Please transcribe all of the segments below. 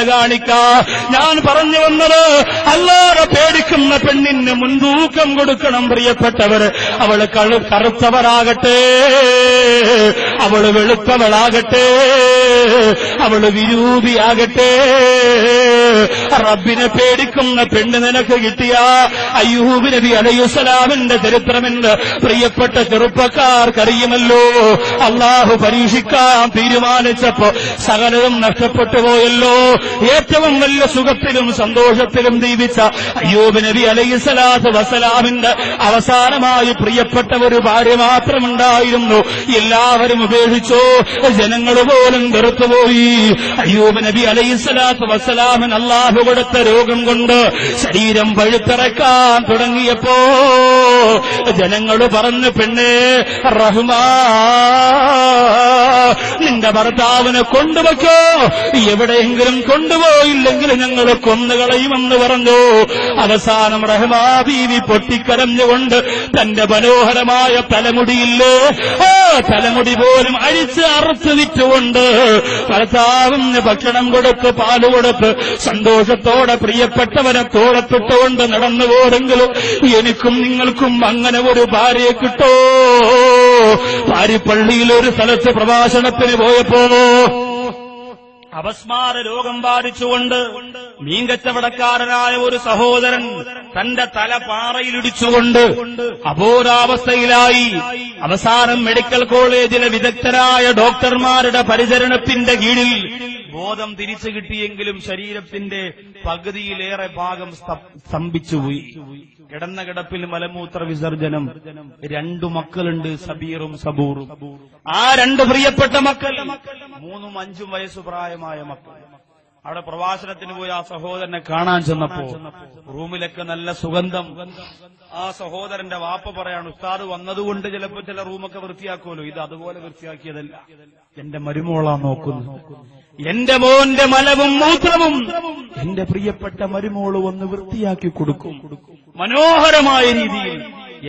കാണിക്ക. ഞാൻ പറഞ്ഞു വന്നത് അല്ലാതെ പേടിക്കുന്ന പെണ്ണിന് മുൻതൂക്കം കൊടുക്കണം പ്രിയപ്പെട്ടവർ. അവൾ കളു കറുത്തവരാകട്ടെ അവൾ വെളുത്തവളാകട്ടെ. അവൾ വിരൂപിയാകട്ടെ. റബ്ബിനെ പേടിക്കുന്ന പെണ്ണ് നിനക്ക് കിട്ടിയ? അയ്യൂബ് നബി അലയുസലാമിന്റെ ചരിത്രമെന്ന് പ്രിയപ്പെട്ട ചെറുപ്പക്കാർക്കറിയുമല്ലോ. അള്ളാഹു പരീക്ഷിക്കാൻ തീരുമാനിച്ചപ്പോ സകലതും നഷ്ടപ്പെട്ടു പോയല്ലോ. ഏറ്റവും വലിയ സുഖത്തിലും സന്തോഷത്തിലും ജീവിച്ച അയ്യൂബ് നബി അലൈഹി സ്വലാത്തു വസലാമിന്റെ അവസാനമായി പ്രിയപ്പെട്ട ഒരു ഭാര്യ മാത്രമുണ്ടായിരുന്നു. എല്ലാവരും ഉപേക്ഷിച്ചു ജനങ്ങൾ പോലും വെറുത്തുപോയി. അയ്യൂബ് നബി അലൈഹി സ്വലാത്തു വസലാമിന് അള്ളാഹു കൊടുത്ത രോഗം കൊണ്ട് ശരീരം പഴുത്തിറക്കാൻ തുടങ്ങിയപ്പോ ജനങ്ങൾ പറഞ്ഞു പെണ്ണേ റഹ്മാ നിന്റെ ഭർത്താവിനെ കൊണ്ടുവയ്ക്കോ. എവിടെയെങ്കിലും കൊണ്ടുപോയില്ലെങ്കിൽ ഞങ്ങൾ കൊന്നുകളയുമെന്ന് പറഞ്ഞു. അവസാനം റഹ്മാ ബീവി പൊട്ടിക്കരഞ്ഞുകൊണ്ട് തന്റെ മനോഹരമായ തലമുടിയില്ലേ ആ തലമുടി പോലും അഴിച്ച് അറുത്ത് വിറ്റുകൊണ്ട് ഭർത്താവിന് ഭക്ഷണം കൊടുത്ത് പാൽ കൊടുത്ത് സന്തോഷത്തോടെ പ്രിയപ്പെട്ടവനെ തോളത്തിട്ടുകൊണ്ട് നടന്നു പോരെങ്കിലും എനിക്കും നിങ്ങൾക്കും അങ്ങനെ ഒരു ഭാര്യയെ കിട്ടോ. പാരിപ്പള്ളിയിൽ ഒരു സ്ഥലത്ത് പ്രഭാഷണത്തിന് പോയപ്പോ അപസ്മാര രോഗം ബാധിച്ചുകൊണ്ട് മീൻകച്ചവടക്കാരനായ ഒരു സഹോദരൻ തന്റെ തല പാറയിലിടിച്ചുകൊണ്ട് അബോധാവസ്ഥയിലായി. അവസാനം മെഡിക്കൽ കോളേജിലെ വിദഗ്ധരായ ഡോക്ടർമാരുടെ പരിചരണത്തിന്റെ കീഴിൽ ബോധം തിരിച്ചു കിട്ടിയെങ്കിലും ശരീരത്തിന്റെ പകുതിയിലേറെ ഭാഗം സ്ത- സ്തംഭിച്ചുപോയി കിടന്ന കിടപ്പിൽ മലമൂത്ര വിസർജനം. രണ്ടു മക്കളുണ്ട് സബീറും സബൂറും. ആ രണ്ട് പ്രിയപ്പെട്ട മക്കൾ മൂന്നും അഞ്ചും വയസ്സ് പ്രായമായ മക്കൾ. അവിടെ പ്രവാസനത്തിന് പോയി ആ സഹോദരനെ കാണാൻ ചെന്നപ്പോ റൂമിലൊക്കെ നല്ല സുഗന്ധം. ആ സഹോദരന്റെ വാപ്പ പറയാണ് ഉസ്താദ് വന്നതുകൊണ്ട് ചിലപ്പോ ചില റൂമൊക്കെ വൃത്തിയാക്കുമല്ലോ. ഇത് അതുപോലെ വൃത്തിയാക്കിയതല്ല. എന്റെ മരുമോളാ നോക്കുന്നു എന്റെ മോന്റെ മലവും മൂത്രവും എന്റെ പ്രിയപ്പെട്ട മരുമോൾ ഒന്ന് വൃത്തിയാക്കി കൊടുക്കും. മനോഹരമായ രീതിയിൽ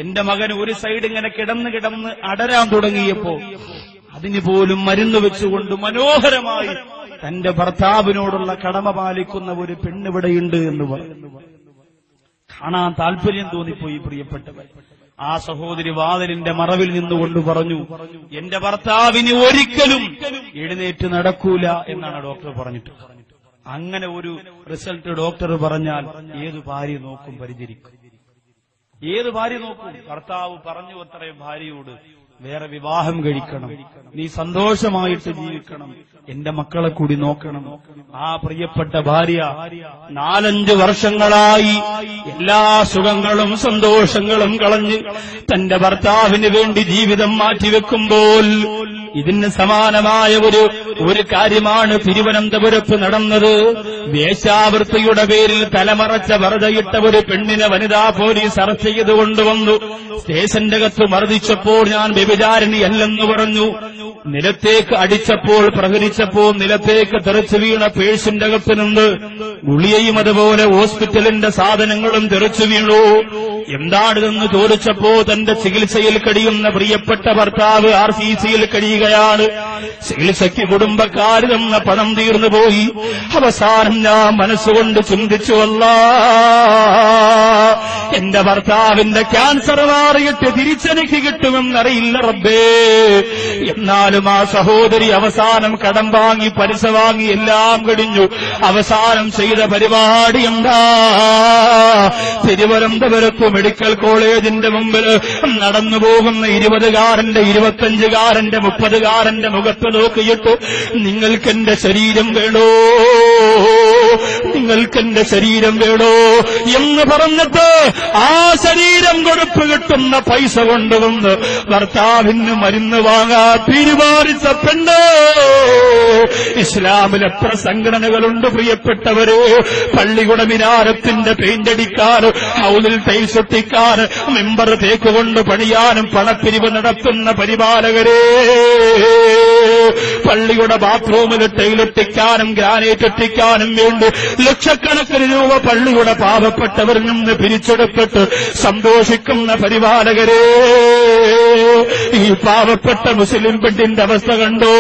എന്റെ മകൻ ഒരു സൈഡ് ഇങ്ങനെ കിടന്ന് കിടന്ന് അടരാൻ തുടങ്ങിയപ്പോ അതിന് പോലും മരുന്ന് വെച്ചുകൊണ്ട് മനോഹരമായി തന്റെ ഭർത്താവിനോടുള്ള കടമ പാലിക്കുന്ന ഒരു പെണ്ണിവിടെയുണ്ട് എന്ന് പറയുന്നു കാണാൻ താല്പര്യം തോന്നിപ്പോയി പ്രിയപ്പെട്ടവർ ആ സഹോദരി വാതിലിന്റെ മറവിൽ നിന്നുകൊണ്ട് പറഞ്ഞു എന്റെ ഭർത്താവിന് ഒരിക്കലും എഴുന്നേറ്റ് നടക്കൂല എന്നാണ് ഡോക്ടർ പറഞ്ഞിട്ട്. അങ്ങനെ ഒരു റിസൾട്ട് ഡോക്ടർ പറഞ്ഞാൽ ഏത് ഭാര്യ നോക്കും പരിചരിക്കും. ഏത് ഭാര്യ നോക്കും? ഭർത്താവ് പറഞ്ഞു അത്രയും ഭാര്യയോട് വേറെ വിവാഹം കഴിക്കണം. നീ സന്തോഷമായിട്ട് ജീവിക്കണം. എന്റെ മക്കളെ കൂടി നോക്കണം. ആ പ്രിയപ്പെട്ട ഭാര്യ നാലഞ്ച് വർഷങ്ങളായി എല്ലാ സുഖങ്ങളും സന്തോഷങ്ങളും കളഞ്ഞ് തന്റെ ഭർത്താവിന് വേണ്ടി ജീവിതം മാറ്റിവെക്കുമ്പോൾ ഇതിന് സമാനമായ ഒരു ഒരു കാര്യമാണ് തിരുവനന്തപുരത്ത് നടന്നത്. വേശ്യാവൃത്തിയുടെ പേരിൽ തലമറച്ച വറുതയിട്ട ഒരു പെണ്ണിനെ വനിതാ പോലീസ് അറസ്റ്റ് ചെയ്ത് കൊണ്ടുവന്നു. സ്റ്റേഷന്റെ അകത്ത് മർദ്ദിച്ചപ്പോൾ ഞാൻ വ്യഭിചാരിണിയല്ലെന്ന് പറഞ്ഞു. നിലത്തേക്ക് അടിച്ചപ്പോൾ പ്രഹരിച്ചപ്പോൾ നിലത്തേക്ക് തെറിച്ചു വീണ പേഴ്സിന്റെ അകത്ത് നിന്ന് ഗുളിയയും അതുപോലെ ഹോസ്പിറ്റലിന്റെ സാധനങ്ങളും തെറിച്ചു വീണു. എന്താണിതെന്ന് ചോദിച്ചപ്പോ തന്റെ ചികിത്സയിൽ കഴിയുന്ന പ്രിയപ്പെട്ട ഭർത്താവ് ആർ സി സിയിൽ കഴിയുകയാണ്. ചികിത്സയ്ക്ക് കുടുംബക്കാര് തന്ന പണം തീർന്നു പോയി. അവസാനം ഞാൻ മനസ്സുകൊണ്ട് ചിന്തിച്ചു ചിന്തിച്ചുവല്ല എന്റെ ഭർത്താവിന്റെ ക്യാൻസർ മാറിയിട്ട് തിരിച്ചെനിക്ക് കിട്ടുമെന്നറിയില്ല റബ്ബേ. എന്നാലും ആ സഹോദരി അവസാനം കടം വാങ്ങി പലിശ വാങ്ങി എല്ലാം കഴിഞ്ഞു. അവസാനം ചെയ്ത പരിപാടി എന്താ? തിരുവനന്തപുരത്ത് മെഡിക്കൽ കോളേജിന്റെ മുമ്പിൽ നടന്നു പോകുന്ന ഇരുപതുകാരന്റെ ഇരുപത്തഞ്ചുകാരന്റെ മുപ്പതുകാരന്റെ മുഖത്ത് നോക്കിയിട്ട് നിങ്ങൾക്കെന്റെ ശരീരം വേണോ? നിങ്ങൾക്കെന്റെ ശരീരം വേണോ എന്ന് പറഞ്ഞിട്ട് ആ ശരീരം കൊടുപ്പ് കിട്ടുന്ന പൈസ കൊണ്ടുവന്ന് ഭർത്താവിന് മരുന്ന് വാങ്ങാ തീരുമാനിച്ച പെണ്ണ്. ഇസ്ലാമിൽ എത്ര സംഘടനകളുണ്ട് പ്രിയപ്പെട്ടവര്. പള്ളികുട മിനാരത്തിന്റെ പെയിന്റ് ഹൗസിൽ ഒട്ടിക്കാൻ മെമ്പർ തേക്കുകൊണ്ട് പണിയാനും പണപ്പിരിവ് നടത്തുന്ന പരിപാലകരെ. പള്ളിയുടെ ബാത്റൂമിൽ ടൈലൊട്ടിക്കാനും ഗ്രാനൈറ്റ് ഒട്ടിക്കാനും വേണ്ടി വേണ്ടി ലക്ഷക്കണക്കിന് രൂപ പള്ളിയുടെ പാവപ്പെട്ടവരിൽ നിന്ന് പിരിച്ചെടുത്തിട്ട് സന്തോഷിക്കുന്ന പരിപാലകരെ ഈ പാവപ്പെട്ട മുസ്ലിം പെണ്ണിന്റെ അവസ്ഥ കണ്ടോ?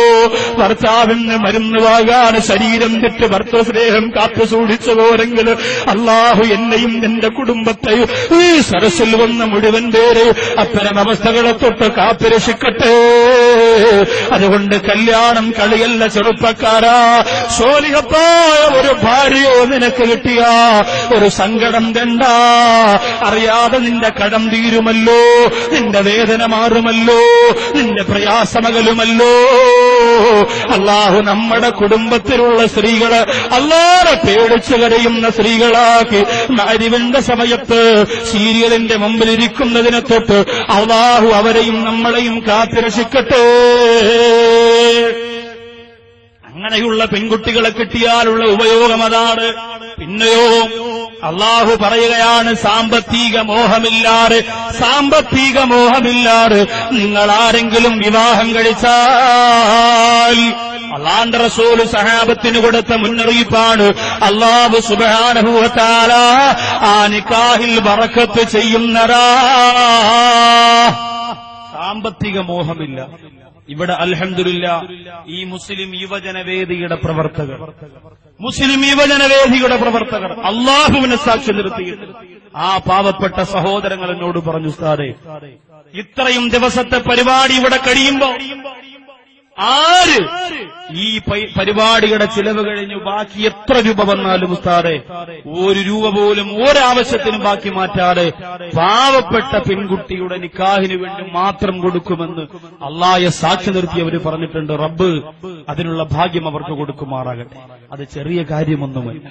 ഭർത്താവിന് മരുന്ന് വാങ്ങാൻ ശരീരം തെറ്റ് ഭർത്തസ്നേഹം കാത്തു സൂക്ഷിച്ചു പോരെങ്കിൽ അള്ളാഹു എന്നെയും എന്റെ കുടുംബത്തെയും ഈ സരസിൽ വന്ന മുഴുവൻ പേരെ അത്തരം അവസ്ഥകളെ തൊട്ട് കാത്തുരക്ഷിക്കട്ടെ. അതുകൊണ്ട് കല്യാണം കളിയല്ല ചെറുപ്പക്കാരാ. സോലിഹത്തായ ഒരു ഭാര്യയോ നിനക്ക് കിട്ടിയ. ഒരു സങ്കടം കണ്ട. അറിയാതെ നിന്റെ കടം തീരുമല്ലോ. നിന്റെ വേദന മാറുമല്ലോ. നിന്റെ പ്രയാസമകലുമല്ലോ. അള്ളാഹു നമ്മുടെ കുടുംബത്തിലുള്ള സ്ത്രീകൾ അല്ലാതെ പേടിച്ചു കരയുന്ന സ്ത്രീകളാക്കി അരിവിന്റെ സമയത്ത് സീരിയലിന്റെ മുമ്പിലിരിക്കുന്നതിനെ തൊട്ട് അള്ളാഹു അവരെയും നമ്മളെയും കാത്തിരക്ഷിക്കട്ടെ. അങ്ങനെയുള്ള പെൺകുട്ടികളെ കിട്ടിയാലുള്ള ഉപയോഗം അതാണ്. പിന്നെയോ അള്ളാഹു പറയുകയാണ് സാമ്പത്തിക മോഹമില്ലാതെ സാമ്പത്തിക മോഹമില്ലാതെ നിങ്ങൾ ആരെങ്കിലും വിവാഹം കഴിച്ചാൽ അള്ളാന്റെ റസൂൽ സഹാബത്തിന് കൊടുത്ത മുന്നറിയിപ്പാണ്. അള്ളാഹു സുബാനുഭവത്താല ആ നിക്കാഹിൽ വറക്കത്ത് ചെയ്യുന്നതാ. സാമ്പത്തിക മോഹമില്ല. ഇവിടെ അൽഹംദുലില്ല ഈ മുസ്ലിം യുവജനവേദിയുടെ പ്രവർത്തകർ. മുസ്ലിം യുവജനവേദിയുടെ പ്രവർത്തകർ. അള്ളാഹുവിനെ സാക്ഷി നിർത്തിയിട്ട് ആ പാവപ്പെട്ട സഹോദരങ്ങൾ എന്നോട് പറഞ്ഞു സാറേ ഇത്രയും ദിവസത്തെ പരിപാടി ഇവിടെ കഴിയുമ്പോ ആര്? ഈ പരിപാടിയുടെ ചിലവ് കഴിഞ്ഞു. ബാക്കി എത്ര രൂപ വന്നാലും ഉസ്താദെ ഒരു രൂപ പോലും ഒരാവശ്യത്തിനും ബാക്കി മാറ്റാതെ പാവപ്പെട്ട പെൺകുട്ടിയുടെ നിക്കാഹിന് വേണ്ടി മാത്രം കൊടുക്കുമെന്ന് അള്ളായെ സാക്ഷി നിർത്തി അവർ പറഞ്ഞിട്ടുണ്ട്. റബ്ബ് അതിനുള്ള ഭാഗ്യം അവർക്ക് കൊടുക്കുമാറാകട്ടെ. അത് ചെറിയ കാര്യമൊന്നുമല്ല.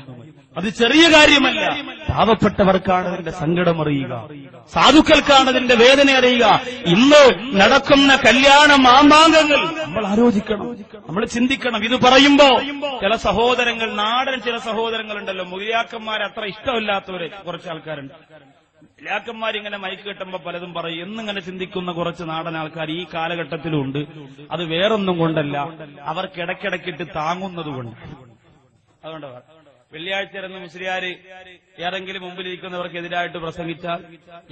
അത് ചെറിയ കാര്യമല്ല. പാവപ്പെട്ടവർക്കാണ് അതിന്റെ സങ്കടം അറിയുക. സാധുക്കൾക്കാണ് അതിന്റെ വേദന അറിയുക. ഇന്ന് നടക്കുന്ന കല്യാണ മാമാങ്കങ്ങൾ നമ്മൾ ആലോചിക്കണം. നമ്മൾ ചിന്തിക്കണം. ഇത് പറയുമ്പോ ചില സഹോദരങ്ങൾ നാടൻ ചില സഹോദരങ്ങളുണ്ടല്ലോ. മുരിയാക്കന്മാർ അത്ര ഇഷ്ടമില്ലാത്തവര് കുറച്ച് ആൾക്കാരുണ്ട്. ലാക്കന്മാരിങ്ങനെ മൈക്ക് കെട്ടുമ്പോ പലതും പറയും. എന്നിങ്ങനെ ചിന്തിക്കുന്ന കുറച്ച് നാടൻ ആൾക്കാർ ഈ കാലഘട്ടത്തിലുണ്ട് അത് വേറൊന്നും കൊണ്ടല്ല. അവർക്ക് ഇടയ്ക്കിടയ്ക്കിട്ട് താങ്ങുന്നത് കൊണ്ട്. അതുകൊണ്ട്. വെള്ളിയാഴ്ച മുസ്ലിയാർ മുസ്ലിയാര് ഏറെങ്കിലും മുമ്പിലിരിക്കുന്നവർക്കെതിരായിട്ട് പ്രസംഗിച്ചാൽ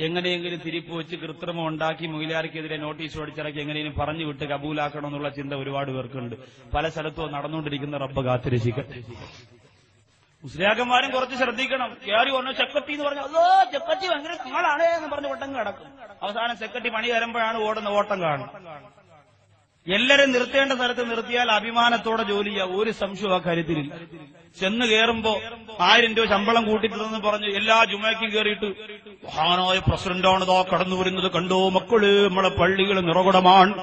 എങ്ങനെയെങ്കിലും തിരിപ്പ് വെച്ച് കൃത്രിമം ഉണ്ടാക്കി മൊയിലാർക്കെതിരെ നോട്ടീസ് ഓടിച്ചിറക്കി എങ്ങനെയും പറഞ്ഞു വിട്ട് കബൂലാക്കണം എന്നുള്ള ചിന്ത ഒരുപാട് പേർക്കുണ്ട്. പല സ്ഥലത്തും നടന്നുകൊണ്ടിരിക്കുന്ന റബ്ബ് കാത്തിരക്ഷിക്കട്ടെ മുസ്ലിയാക്കന്മാരും കുറച്ച് ശ്രദ്ധിക്കണം. കയറി പറഞ്ഞു ചെക്കത്തി എന്ന് പറഞ്ഞു അതോ ചെക്കത്തി ഭയങ്കര കാളാണ് എന്ന് പറഞ്ഞ് ഒട്ടം കിടക്കും അവസാനം ചെക്കത്തി പണി തരുമ്പോഴാണ് ഓടുന്ന ഓട്ടം കാണും എല്ലാരും നിർത്തേണ്ട സ്ഥലത്ത് നിർത്തിയാൽ അഭിമാനത്തോടെ ജോലി ചെയ്യാം. ഒരു സംശയവും ആ കാര്യത്തിലില്ല. ചെന്ന് കയറുമ്പോ ആയിരം രൂപ ശമ്പളം കൂട്ടിത്തതെന്ന് പറഞ്ഞ് എല്ലാ ജുമയ്ക്കും കയറിയിട്ട് മഹാനായ പ്രസിഡന്റാണ് കടന്നു വരുന്നത് കണ്ടോ മക്കൾ? നമ്മളെ പള്ളികൾ നിറകുടമാണ്.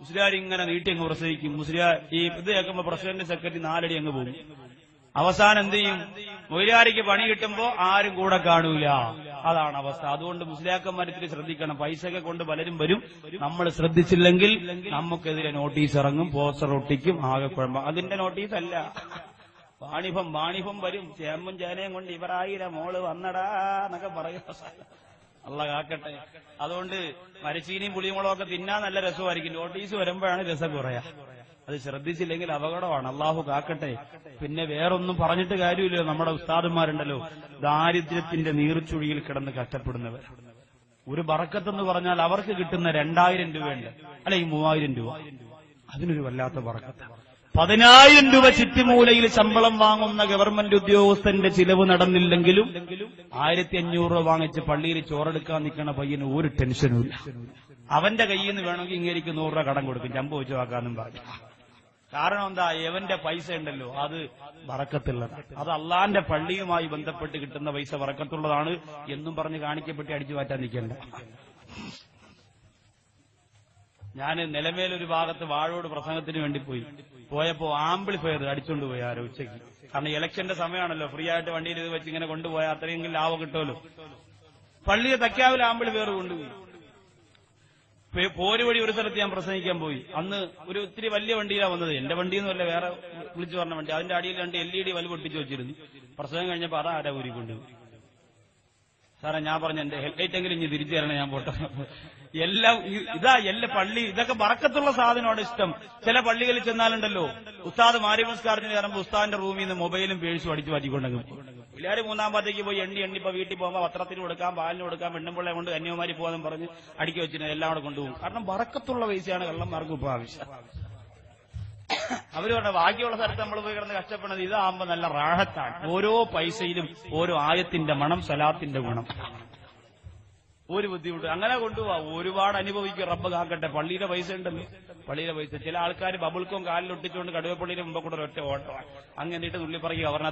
മുസ്ലിയാർ ഇങ്ങനെ നീട്ടി അങ്ങ് പ്രസവിക്കും. മുസ്ലിയാർ ഈ ഇത് കേൾക്കുമ്പോ പ്രസിഡന്റ് സെക്രട്ടറി നാലടി അങ്ങ് പോകും. അവസാനം എന്ത് ചെയ്യും? മൊയിലാരിക്ക് പണി കിട്ടുമ്പോ ആരും കൂടെ കാണൂല. അതാണ് അവസ്ഥ. അതുകൊണ്ട് മുസ്ലിയാക്കന്മാർ ഇത്തിരി ശ്രദ്ധിക്കണം. പൈസയൊക്കെ കൊണ്ട് പലരും വരും. നമ്മൾ ശ്രദ്ധിച്ചില്ലെങ്കിൽ നമുക്കെതിരെ നോട്ടീസ് ഇറങ്ങും പോസ്റ്റർ ഒട്ടിക്കും ആകെ കുഴമ്പ. അതിന്റെ നോട്ടീസ് അല്ല വാണിഭം വാണിഭം വരും. ചേമ്പും ചേനയും കൊണ്ട് ഇവരായിരം മോൾ വന്നടാ എന്നൊക്കെ പറയുന്ന അല്ല കാക്കട്ടെ. അതുകൊണ്ട് മരച്ചീനിയും പുളിയും മുളകൊക്കെ തിന്നാൻ നല്ല രസമായിരിക്കും. നോട്ടീസ് വരുമ്പോഴാണ് രസം കുറയാ അത് ശ്രദ്ധിച്ചില്ലെങ്കിൽ അപകടമാണ്. അള്ളാഹു കാക്കട്ടെ. പിന്നെ വേറൊന്നും പറഞ്ഞിട്ട് കാര്യമില്ല നമ്മുടെ ഉസ്താദന്മാരുണ്ടല്ലോ ദാരിദ്ര്യത്തിന്റെ നീർച്ചുഴിയിൽ കിടന്ന് കഷ്ടപ്പെടുന്നവർ. ഒരു ബറക്കത്തെന്ന് പറഞ്ഞാൽ അവർക്ക് കിട്ടുന്ന രണ്ടായിരം രൂപയുണ്ട്. അല്ലെ ഈ മൂവായിരം രൂപ. അതിനൊരു വല്ലാത്ത ബറക്കത്ത്. പതിനായിരം രൂപ ചുറ്റുമൂലയിൽ ശമ്പളം വാങ്ങുന്ന ഗവൺമെന്റ് ഉദ്യോഗസ്ഥന്റെ ചിലവ് നടന്നില്ലെങ്കിലും ആയിരത്തി അഞ്ഞൂറ് രൂപ വാങ്ങിച്ച് പള്ളിയിൽ ചോറെടുക്കാൻ നിൽക്കുന്ന പയ്യന് ഒരു ടെൻഷനും ഇല്ല. അവന്റെ കയ്യിൽ നിന്ന് വേണമെങ്കിൽ ഇങ്ങേക്ക് നൂറ് രൂപ കടം കൊടുക്കും. ചമ്പ് വെച്ച് വാക്കാന്നും പറഞ്ഞു. കാരണം എന്താ? എവന്റെ പൈസ ഉണ്ടല്ലോ അത് വറക്കത്തുള്ളതാണ്. അത് അള്ളാന്റെ പള്ളിയുമായി ബന്ധപ്പെട്ട് കിട്ടുന്ന പൈസ വറക്കത്തുള്ളതാണ് എന്നും പറഞ്ഞ് കാണിക്കപ്പെട്ട് അടിച്ചു മാറ്റാൻ നിൽക്കേണ്ട. ഞാൻ നിലമേലൊരു ഭാഗത്ത് വാഴോട് പ്രസംഗത്തിന് വേണ്ടി പോയി. പോയപ്പോ ആംപ്ലിഫയർ അടിച്ചുകൊണ്ട് പോയി ആരോ ഉച്ചയ്ക്ക്. കാരണം ഇലക്ഷന്റെ സമയമാണല്ലോ ഫ്രീ ആയിട്ട് വണ്ടിയിൽ ഇത് വെച്ച് ഇങ്ങനെ കൊണ്ടുപോയാൽ അത്രയെങ്കിലും ലാഭം കിട്ടുമല്ലോ. പള്ളിയെ തക്കാവിൽ ആംപ്ലിഫയർ കൊണ്ടുപോയി. പേ- പോര് വഴി ഒരു സ്ഥലത്ത് ഞാൻ പ്രസംഗിക്കാൻ പോയി. അന്ന് ഒരു ഒത്തിരി വലിയ വണ്ടിയിലാണ് വന്നത്. എന്റെ വണ്ടി വണ്ടിയൊന്നുമല്ല വേറെ വിളിച്ചു പറഞ്ഞ വണ്ടി. അതിന്റെ അടിയിൽ രണ്ട് എൽ ഇ ഡി വലുവ് പൊട്ടിച്ചു വെച്ചിരുന്നു. പ്രസംഗം കഴിഞ്ഞപ്പോ അതാ ആരാ ഊരിക്കൊണ്ടുപോയി സാറേ ഞാൻ പറഞ്ഞ എന്റെ ഹെൽമെറ്റ് എങ്കിലും ഇനി തിരിച്ചു തരണേ ഞാൻ പോട്ടെ. എല്ലാം ഇതാ എല്ലാ പള്ളി. ഇതൊക്കെ വറക്കത്തുള്ള സാധനമാണ് ഇഷ്ടം. ചില പള്ളികളിൽ ചെന്നാലുണ്ടല്ലോ ഉസ്താദ് മാരി മാരിമസ്കാരത്തിന് കയറുമ്പോൾ ഉസ്താദിന്റെ റൂമിൽ നിന്ന് മൊബൈലും പേഴ്സും അടിച്ചു മാറ്റിക്കൊണ്ടെങ്കിൽ പിള്ളേർ മൂന്നാം പാത്തേക്ക് പോയി എണ്ണി എണ്ണി ഇപ്പൊ വീട്ടിൽ പോകുമ്പോൾ പത്രത്തിന് കൊടുക്കാം പാലിന് കൊടുക്കാം പെണ്ണുമ്പിള്ളെ കൊണ്ട് കന്യാകുമാരി പോകാൻ പറഞ്ഞ് അടുക്കി വെച്ചിട്ട് എല്ലാം കൂടെ കൊണ്ടുപോകും. കാരണം വറക്കത്തുള്ള പൈസയാണ് കള്ളന്മാർക്ക് ഇപ്പൊ ആവശ്യം. അവർ പറഞ്ഞ ബാക്കിയുള്ള സ്ഥലത്ത് നമ്മൾ പോയി കിടന്ന് കഷ്ടപ്പെടുന്നത് ഇതാകുമ്പോ നല്ല റാഹത്താണ്. ഓരോ പൈസയിലും ഓരോ ആയത്തിന്റെ മണം സലാത്തിന്റെ ഗുണം. ഒരു ബുദ്ധിമുട്ട്. അങ്ങനെ കൊണ്ടുപോവാ. ഒരുപാട് അനുഭവിക്കും. റബ്ബ് കാക്കട്ടെ. പള്ളിയുടെ പൈസ ഉണ്ടല്ലോ. പള്ളിയുടെ പൈസ. ചില ആൾക്കാർ ബബിൾക്കും കാലിൽ ഒട്ടിച്ചുകൊണ്ട് കടുവപ്പള്ളിയുടെ മുമ്പ് കൂടെ ഒറ്റ ഓട്ടമാണ്. അങ്ങനെ തുള്ളിപ്പറക്കി അവർ